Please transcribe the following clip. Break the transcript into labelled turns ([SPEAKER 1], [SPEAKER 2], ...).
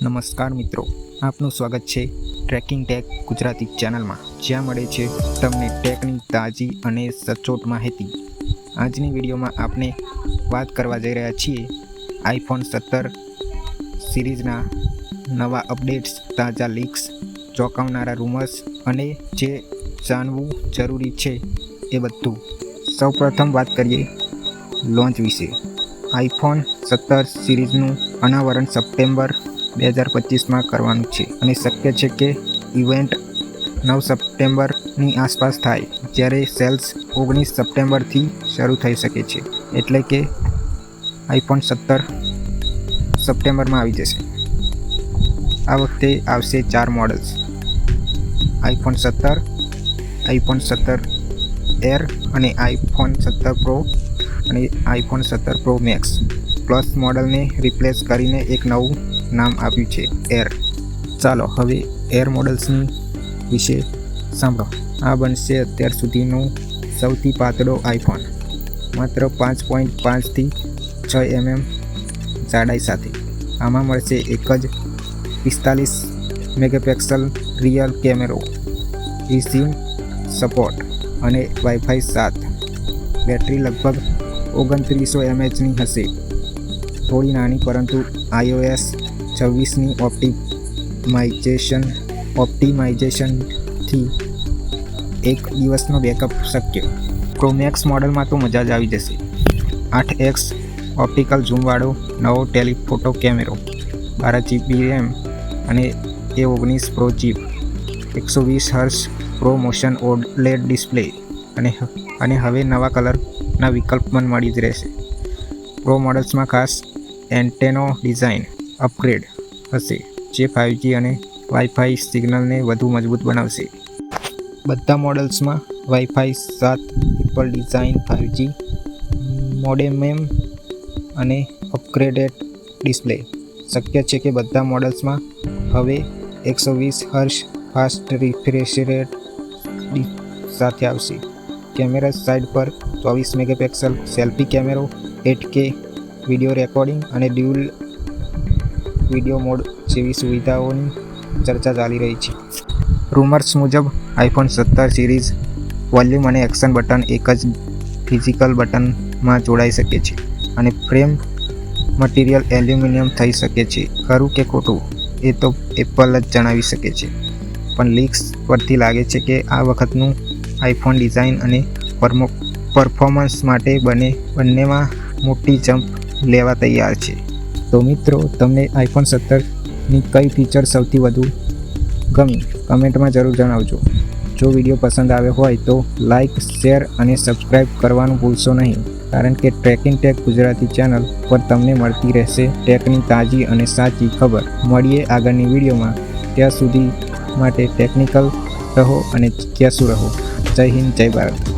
[SPEAKER 1] નમસ્કાર મિત્રો, આપનું સ્વાગત છે ટ્રેકિંગ ટેક ગુજરાતી ચેનલમાં, જ્યાં મળે છે તમને ટેકની તાજી અને સચોટ માહિતી. આજની વિડીયોમાં આપણે વાત કરવા જઈ રહ્યા છીએ આઈફોન સત્તર સિરીઝના નવા અપડેટ્સ, તાજા લીક્સ ચોંકાવનારા રૂમર્સ અને જે જાણવું જરૂરી છે એ બધું. સૌપ્રથમ વાત કરીએ લોન્ચ વિશે. આઈફોન સત્તર સિરીઝનું અનાવરણ સપ્ટેમ્બર બે હજાર પચીસમાં કરવાનું છે અને શક્ય છે કે ઇવેન્ટ નવ સપ્ટેમ્બરની આસપાસ થાય, જ્યારે સેલ્સ ઓગણીસ સપ્ટેમ્બરથી શરૂ થઈ શકે છે, એટલે કે આઈફોન સત્તર સપ્ટેમ્બરમાં આવી જશે. આ વખતે આવશે ચાર મોડલ્સ. આઈફોન સત્તર આઈફોન સત્તર એર અને આઈફોન સત્તર પ્રો અને આઈફોન સત્તર પ્રો મેક્સ. પ્લસ મોડલને રિપ્લેસ કરીને એક નવું નામ આપ્યું છે એર. ચાલો હવે એર મોડલ્સની વિશે સાંભળો. આ બનશે અત્યાર સુધીનો સૌથી પાતળો આઈફોન માત્ર પાંચ પોઈન્ટ પાંચથી છ એમએમ જાડાઈ સાથે. આમાં મળશે એક જ પિસ્તાલીસ મેગાપિક્સલ રિયલ કેમેરો ઇસિમ સપોર્ટ અને વાઈફાઈ સાત. બેટરી લગભગ ઓગણત્રીસો એમએચની હશે. થોડી નાની પરંતુ આઈઓએસ છવ્વીસની ઓપ્ટિમાઇઝેશન ઓપ્ટિમાઇઝેશનથી એક દિવસનો બેકઅપ શક્ય. પ્રોમેક્સ મોડલમાં તો મજા જ આવી જશે. આઠ એક્સ ઓપ્ટિકલ ઝૂમવાળો, નવો ટેલિફોટો કેમેરો, બાર જીબી રેમ અને એ ઓગણીસ પ્રો ચીપ, એકસો વીસ hertz pro motion OLED display અને અને હવે નવા કલરના વિકલ્પ પણ મળી જ રહેશે. પ્રો મોડલ્સમાં ખાસ એન્ટેનો ડિઝાઇન, અપગ્રેડ હશે, જે ફાઇવજી અને વાઈફાઈ સિગ્નલને વધુ મજબૂત બનાવશે. બધા મોડલ્સમાં વાઈફાઈ સાત Apple design five G modem અને અપગ્રેડેડ ડિસ્પ્લે શક્ય છે કે બધા મોડલ્સમાં હવે એકસો વીસ હર્ષ ફાસ્ટ રિફ્રેશ રેટ સાથે આવશે. કેમેરા સાઇડ પર ચોવીસ મેગાપિક્સલ સેલ્ફી કેમેરો એટ કે વીડિયો રેકોર્ડિંગ અને ડ્યુલ વીડિયો મોડ જેવી સુવિધાઓની ચર્ચા ચાલી રહી છે. રૂમર્સ મુજબ આઈફોન સત્તર સિરીઝ વોલ્યુમ અને એક્શન બટન એક જ ફિઝિકલ બટનમાં જોડાઈ શકે છે અને ફ્રેમ મટીરિયલ એલ્યુમિનિયમ થઈ શકે છે. ખરું કે ખોટું? એ તો એપલ જ જણાવી શકે છે. પણ લીક્સ પરથી લાગે છે કે આ વખતનું આઈફોન ડિઝાઇન અને પરફોર્મન્સ માટે બને, બંનેમાં મોટી જમ્પ લેવા તૈયાર છે. તો મિત્રો, તમને આઈફોન સત્તરની કઈ ફીચર સૌથી વધુ ગમી? કમેન્ટમાં જરૂર જણાવજો. જો વીડિયો પસંદ આવ્યો હોય તો લાઇક શેર અને સબસ્ક્રાઇબ કરવાનું ભૂલશો નહીં. કારણ કે ટ્રેકિંગ ટેક ગુજરાતી ચેનલ પર તમને મળતી રહેશે ટેકની તાજી અને સાચી ખબર. મળીએ આગળની વિડીયોમાં ત્યાં સુધી માટે ટેકનિકલ રહો અને જિજ્ઞાસુ રહો. જય હિન્દ, જય ભારત.